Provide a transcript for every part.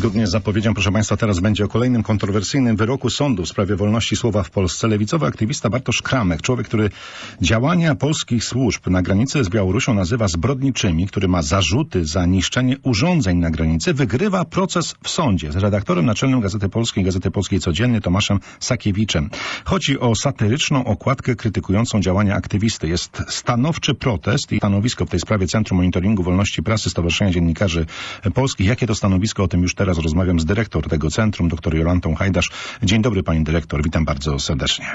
zgodnie z zapowiedzią, proszę Państwa, teraz będzie o kolejnym kontrowersyjnym wyroku sądu w sprawie wolności słowa w Polsce. Lewicowy aktywista Bartosz Kramek, człowiek, który działania polskich służb na granicy z Białorusią nazywa zbrodniczymi, który ma zarzuty za niszczenie urządzeń na granicy, wygrywa proces w sądzie z redaktorem naczelnym Gazety Polskiej, Gazety Polskiej Codziennie Tomaszem Sakiewiczem. Chodzi o satyryczną okładkę krytykującą działania aktywisty. Jest stanowczy protest i stanowisko w tej sprawie Centrum Monitoringu Wolności Prasy Stowarzyszenia Dziennikarzy Polskich. Jakie to stanowisko? O tym już teraz rozmawiam z dyrektor tego centrum, dr Jolantą Hajdasz. Dzień dobry pani dyrektor, witam bardzo serdecznie.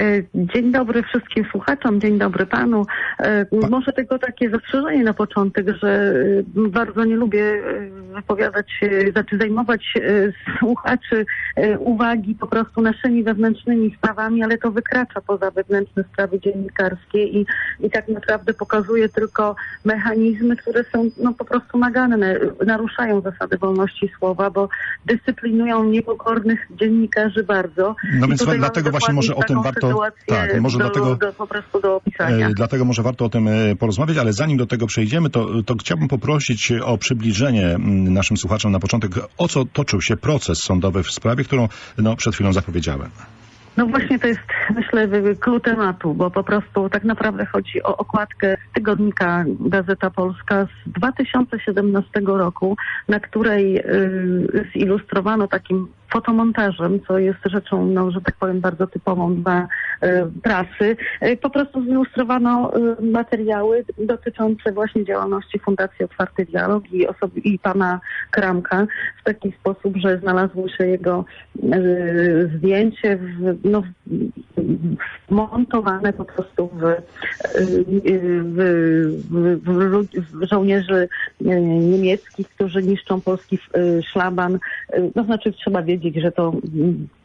E, Dzień dobry wszystkim słuchaczom, dzień dobry panu. E, Może tylko takie zastrzeżenie na początek, że e, bardzo nie lubię wypowiadać, znaczy zajmować słuchaczy uwagi po prostu naszymi wewnętrznymi sprawami, ale to wykracza poza wewnętrzne sprawy dziennikarskie i, i tak naprawdę pokazuje tylko mechanizmy, które są no, po prostu naganne, naruszają zasady wolności słowa, bo dyscyplinują niepokornych dziennikarzy bardzo. No I więc dlatego właśnie może o tym taką warto- sytuację tak, może do, dlatego- do, po prostu do opisania. E, Dlatego może warto o tym e, porozmawiać, ale zanim do tego przejdziemy, to, to chciałbym poprosić o przybliżenie naszym słuchaczom na początek, o co toczył się proces sądowy w sprawie, którą no, przed chwilą zapowiedziałem. No właśnie to jest, myślę, klucz tematu, bo po prostu tak naprawdę chodzi o okładkę z tygodnika Gazeta Polska z 2017 roku, na której y, zilustrowano takim fotomontażem, co jest rzeczą, no, że tak powiem, bardzo typową dla y, prasy. Y, po prostu zilustrowano y, materiały dotyczące właśnie działalności Fundacji Otwarty Dialog i, i pana Kramka w taki sposób, że znalazło się jego y, zdjęcie w, no, w- wmontowane po prostu w, y, w, w, w, w żołnierzy y, niemieckich, którzy niszczą polski y, szlaban. No znaczy trzeba wiedzieć, że to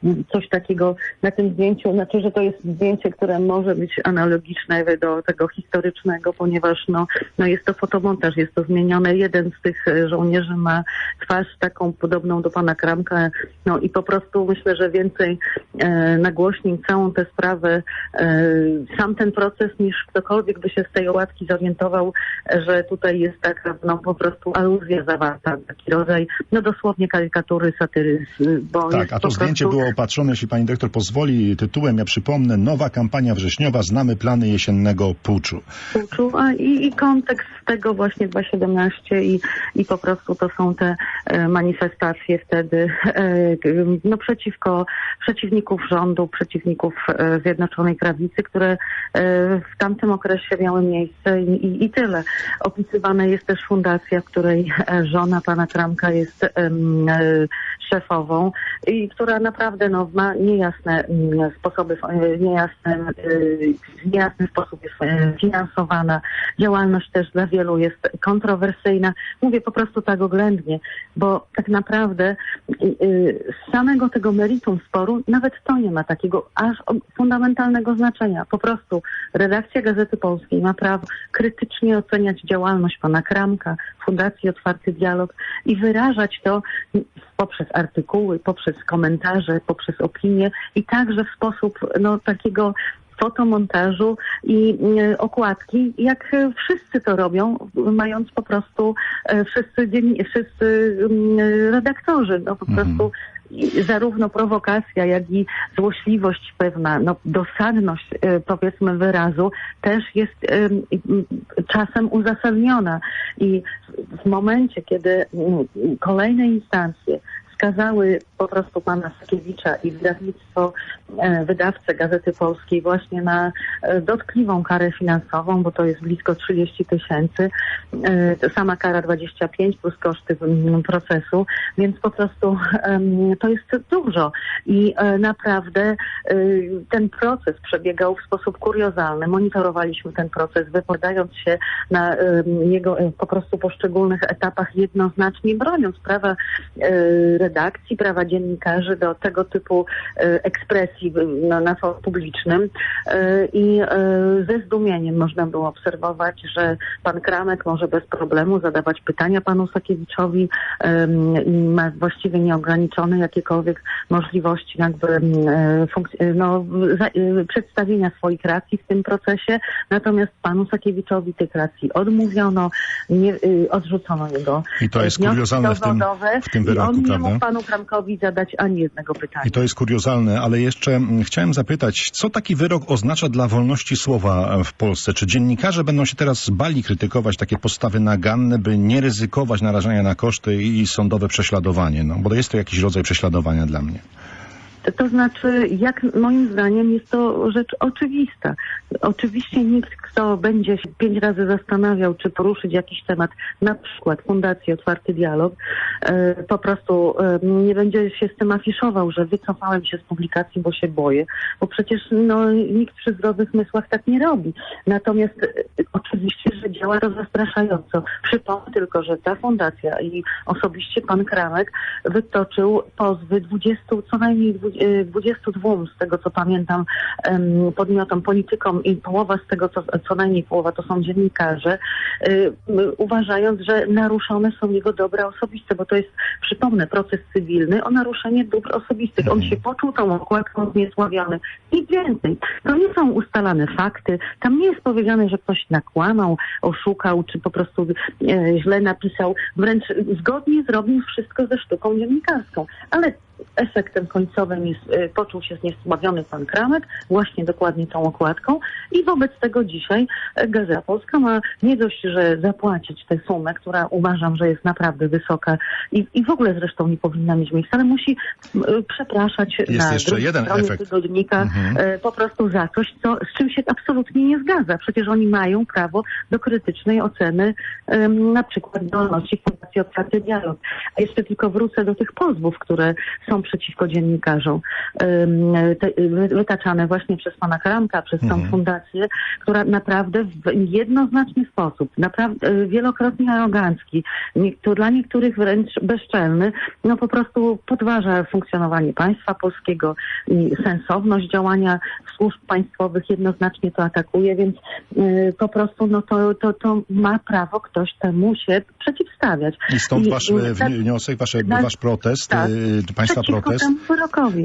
mm, coś takiego na tym zdjęciu, znaczy, że to jest zdjęcie, które może być analogiczne do tego historycznego, ponieważ no, no jest to fotomontaż, jest to zmienione. Jeden z tych e, żołnierzy ma twarz taką podobną do pana Kramka, no i po prostu myślę, że więcej e, nagłośnił całą tę sprawę e, sam ten proces, niż ktokolwiek by się z tej łatki zorientował, e, że tutaj jest taka no po prostu aluzja zawarta, taki rodzaj, no dosłownie karykatury, satyry, bo Tak, a to zdjęcie prostu... było opatrzone, jeśli pani dyrektor pozwoli, tytułem, ja przypomnę, Nowa kampania wrześniowa, znamy plany jesiennego puczu. współczuł, a i, i kontekst tego właśnie 2.17 i, i po prostu to są te e, manifestacje wtedy e, no przeciwko przeciwników rządu, przeciwników e, Zjednoczonej Prawicy, które e, w tamtym okresie miały miejsce i, i, i tyle. Opisywana jest też fundacja, w której e, żona pana Kramka jest e, szefową i która naprawdę no, ma niejasne mm, sposoby, e, niejasne, e, niejasny sposób jest e, finansowana. Działalność też dla wielu jest kontrowersyjna. Mówię po prostu tak oględnie, bo tak naprawdę z samego tego meritum sporu nawet to nie ma takiego aż fundamentalnego znaczenia. Po prostu redakcja Gazety Polskiej ma prawo krytycznie oceniać działalność pana Kramka, Fundacji Otwarty Dialog i wyrażać to poprzez artykuły, poprzez komentarze, poprzez opinie i także w sposób no, takiego fotomontażu i e, okładki, jak wszyscy to robią, mając po prostu e, wszyscy, dzienni- wszyscy mm, redaktorzy, no po Mhm. prostu zarówno prowokacja, jak i złośliwość pewna, no, dosadność e, powiedzmy wyrazu też jest czasem uzasadniona. I w- w momencie, kiedy mm, kolejne instancje skazały po prostu pana Sakiewicza i wydawnictwo, e, wydawcę Gazety Polskiej właśnie na e, dotkliwą karę finansową, bo to jest blisko 30 tysięcy, e, sama kara 25 plus koszty mm, procesu, więc po prostu to jest dużo i naprawdę ten proces przebiegał w sposób kuriozalny. Monitorowaliśmy ten proces, wypowiadając się na jego po prostu poszczególnych etapach jednoznacznie, broniąc prawa redakcji, prawa dziennikarzy do tego typu e, ekspresji w- na, na forum publicznym E, i ze zdumieniem można było obserwować, że pan Kramek może bez problemu zadawać pytania panu Sakiewiczowi i ma właściwie nieograniczone jakiekolwiek możliwości jakby no, przedstawienia swoich racji w tym procesie, natomiast panu Sakiewiczowi tych racji odmówiono, nie, y, odrzucono jego I to jest kuriozalne w tym, w tym wyroku, prawda? Panu Kramkowi zadać ani jednego pytania. I to jest kuriozalne, ale jeszcze mm, chciałem zapytać, co taki wyrok oznacza dla wolności słowa e, w Polsce? Czy dziennikarze będą się teraz bali krytykować takie postawy naganne, by nie ryzykować narażania na koszty i sądowe prześladowanie? No, bo jest to jakiś rodzaj prześladowania dla mnie. To znaczy, jak moim zdaniem jest to rzecz oczywista. Oczywiście nikt, kto będzie się pięć razy zastanawiał, czy poruszyć jakiś temat, na przykład Fundacji Otwarty Dialog, e, po prostu e, nie będzie się z tym afiszował, że wycofałem się z publikacji, bo się boję, bo przecież no, nikt przy zdrowych zmysłach tak nie robi. Natomiast e, oczywiście, że działa to zastraszająco. Przypomnę tylko, że ta fundacja i osobiście pan Kramek wytoczył pozwy 20, co najmniej dwu- e, 22, z tego co pamiętam, podmiotom, politykom i połowa z tego, co, co najmniej połowa to są dziennikarze, y, y, uważając, że naruszone są jego dobra osobiste, bo to jest, przypomnę, proces cywilny o naruszenie dóbr osobistych. On się poczuł tą okładką zniesławiony. Nic więcej. To nie są ustalane fakty. Tam nie jest powiedziane, że ktoś nakłamał, oszukał, czy po prostu e, źle napisał. Wręcz zgodnie zrobił wszystko ze sztuką dziennikarską. Ale efektem końcowym jest, e, poczuł się zniesławiony pan Kramek, właśnie dokładnie tą okładką i wobec tego dzisiaj e, Gazeta Polska ma nie dość, że zapłacić tę sumę, która uważam, że jest naprawdę wysoka i, i w ogóle zresztą nie powinna mieć miejsca, ale musi e, przepraszać Jest na jeszcze jeden stronie efekt. tygodnika Mhm. po prostu za coś, co, z czym się absolutnie nie zgadza. Przecież oni mają prawo do krytycznej oceny em, na przykład działalności Fundacji Otwarty Dialog. A jeszcze tylko wrócę do tych pozwów, które są przeciwko dziennikarzom, wytaczane właśnie przez pana Kramka, przez tą Mhm. fundację, która naprawdę w jednoznaczny sposób, naprawdę e, wielokrotnie arogancki, niektó- dla niektórych wręcz bezczelny, no po prostu podważa funkcjonowanie państwa polskiego i sensowność działania służb państwowych jednoznacznie to atakuje, więc y, po prostu no to, to, to ma prawo ktoś temu się przeciwstawiać. I stąd wasz i tak- wniosek, wasze, tak, wasz protest, tak. państwa protest.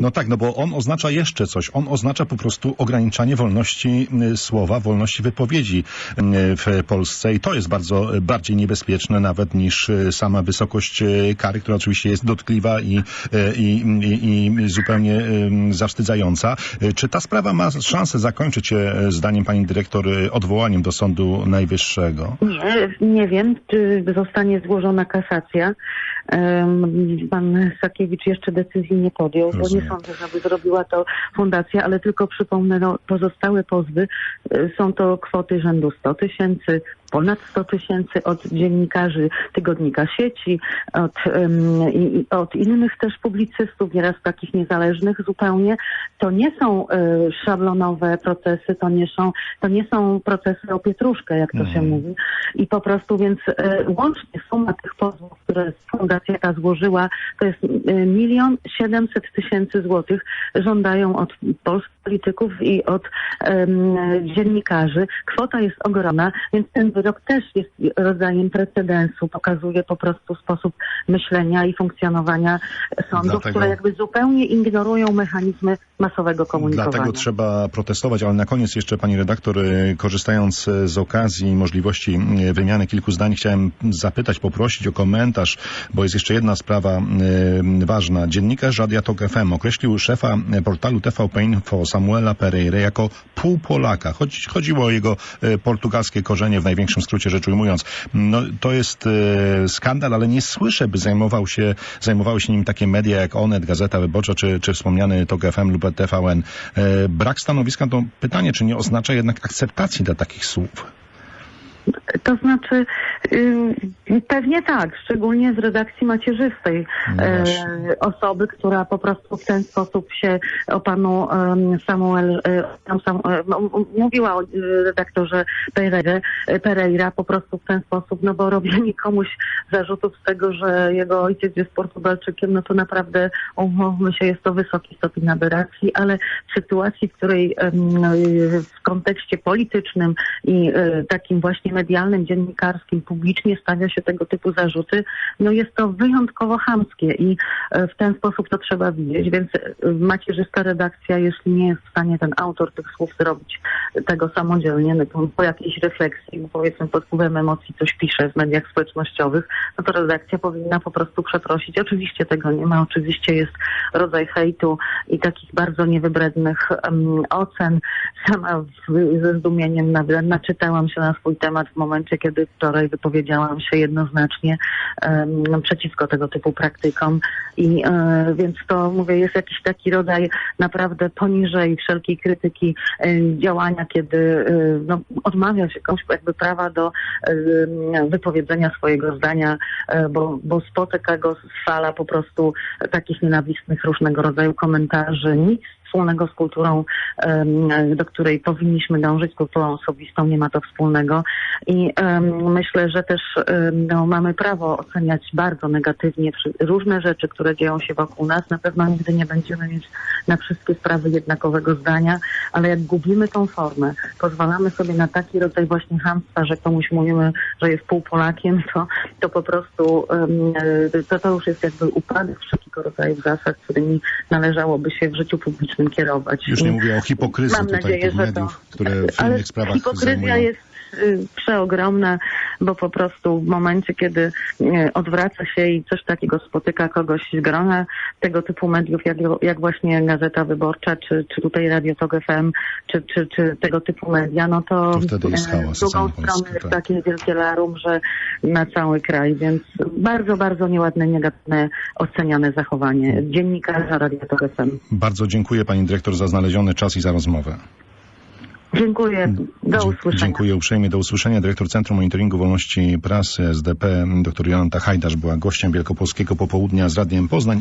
No tak, no bo on oznacza jeszcze coś. On oznacza po prostu ograniczanie wolności y, słowa, wolności wypowiedzi y, w Polsce i to jest bardzo y, bardziej niebezpieczne nawet niż sama wysokość kary, która oczywiście jest dotkliwa i, i, i, i zupełnie zawstydzająca. Czy ta sprawa ma szansę zakończyć się, zdaniem pani dyrektor, odwołaniem do Sądu Najwyższego? Nie, nie wiem, czy zostanie złożona kasacja. Pan Sakiewicz jeszcze decyzji nie podjął, bo nie sądzę, żeby zrobiła to fundacja, ale tylko przypomnę, no, pozostałe pozwy y, są to kwoty rzędu 100 tysięcy, ponad 100 tysięcy od dziennikarzy tygodnika sieci, od, od innych też publicystów, nieraz takich niezależnych zupełnie. To nie są y, szablonowe procesy, to nie są, to nie są procesy o pietruszkę, jak to się Mhm. mówi. I po prostu więc e, łącznie suma tych pozwów, które fundacja ta złożyła, to jest e, milion siedemset tysięcy złotych żądają od polskich polityków i od dziennikarzy. Kwota jest ogromna, więc ten wyrok też jest rodzajem precedensu, pokazuje po prostu sposób myślenia i funkcjonowania sądów, Dlatego- które jakby zupełnie ignorują mechanizmy masowego komunikowania. Dlatego trzeba protestować, ale na koniec jeszcze pani redaktor, y, korzystając y, z okazji i możliwości y, wymiany kilku zdań, chciałem zapytać, poprosić o komentarz, bo jest jeszcze jedna sprawa ważna. Dziennikarz Radia Tok FM określił szefa portalu TVP Info Samuela Pereira jako pół Polaka. Chodzi, chodziło o jego portugalskie korzenie, w największym skrócie rzecz ujmując. No, to jest y, skandal, ale nie słyszę, by zajmował się, zajmowały się nim takie media jak Onet, Gazeta Wyborcza, czy, czy wspomniany TOK FM lub TVN. E, brak stanowiska to pytanie, czy nie oznacza jednak akceptacji dla takich słów? To znaczy, Pewnie tak, szczególnie z redakcji macierzystej. No e, osoby, która po prostu w ten sposób się o panu Samuel, e, tam sam, e, mówiła o redaktorze Pereira, Pereira po prostu w ten sposób, no bo robienie komuś zarzutów z tego, że jego ojciec jest Portugalczykiem, no to naprawdę, umówmy się, jest to wysoki stopień aberracji, ale w sytuacji, w której w kontekście politycznym i takim właśnie medialnym, dziennikarskim, publicznie stawia się tego typu zarzuty, no jest to wyjątkowo chamskie i e, w ten sposób to trzeba widzieć, więc e, macierzysta redakcja, jeśli nie jest w stanie ten autor tych słów zrobić tego samodzielnie, no po jakiejś refleksji, powiedzmy pod wpływem emocji coś pisze w mediach społecznościowych, no to redakcja powinna po prostu przeprosić. Oczywiście tego nie ma, oczywiście jest rodzaj hejtu i takich bardzo niewybrednych em, ocen. Sama w, ze zdumieniem naczytałam się na swój temat w momencie, kiedy wczoraj wypowiedziałam się jednoznacznie em, przeciwko tego typu praktykom. I e, więc to mówię, jest jakiś taki rodzaj naprawdę poniżej wszelkiej krytyki e, działania, kiedy e, no, odmawia się komuś jakby prawa do e, wypowiedzenia swojego zdania, e, bo, bo spotyka go fala po prostu takich nienawistnych różnego rodzaju komentarzy, nic wspólnego z kulturą, do której powinniśmy dążyć, kulturą osobistą, nie ma to wspólnego. I myślę, że też no, mamy prawo oceniać bardzo negatywnie różne rzeczy, które dzieją się wokół nas. Na pewno nigdy nie będziemy mieć na wszystkie sprawy jednakowego zdania, ale jak gubimy tą formę, pozwalamy sobie na taki rodzaj właśnie hamstwa, że komuś mówimy, że jest pół Polakiem, to, to po prostu to, to już jest jakby upadek wszelkiego rodzaju zasad, którymi należałoby się w życiu publicznym kierować. Już nie mówię o hipokryzji mam tutaj nadzieję, tych że to- mediów, które w innych sprawach hipokryzja zajmują. jest y, przeogromna, bo po prostu w momencie, kiedy y, odwraca się i coś takiego spotyka kogoś z grona tego typu mediów, jak, jak właśnie Gazeta Wyborcza, czy, czy tutaj Radio Tok FM, czy, czy, czy tego typu media, no to, To wtedy jest hałas z drugą stronę jest tak. takie wielkie larum, że na cały kraj, więc bardzo, bardzo nieładne, negatywne, oceniane zachowanie dziennikarza Radio Tok FM. Bardzo dziękuję pani dyrektor za znaleziony czas i za rozmowę. Dziękuję. Do usłyszenia. Dziękuję uprzejmie. Do usłyszenia. Dyrektor Centrum Monitoringu Wolności Prasy SDP dr Jolanta Hajdasz była gościem Wielkopolskiego Popołudnia z Radiem Poznań.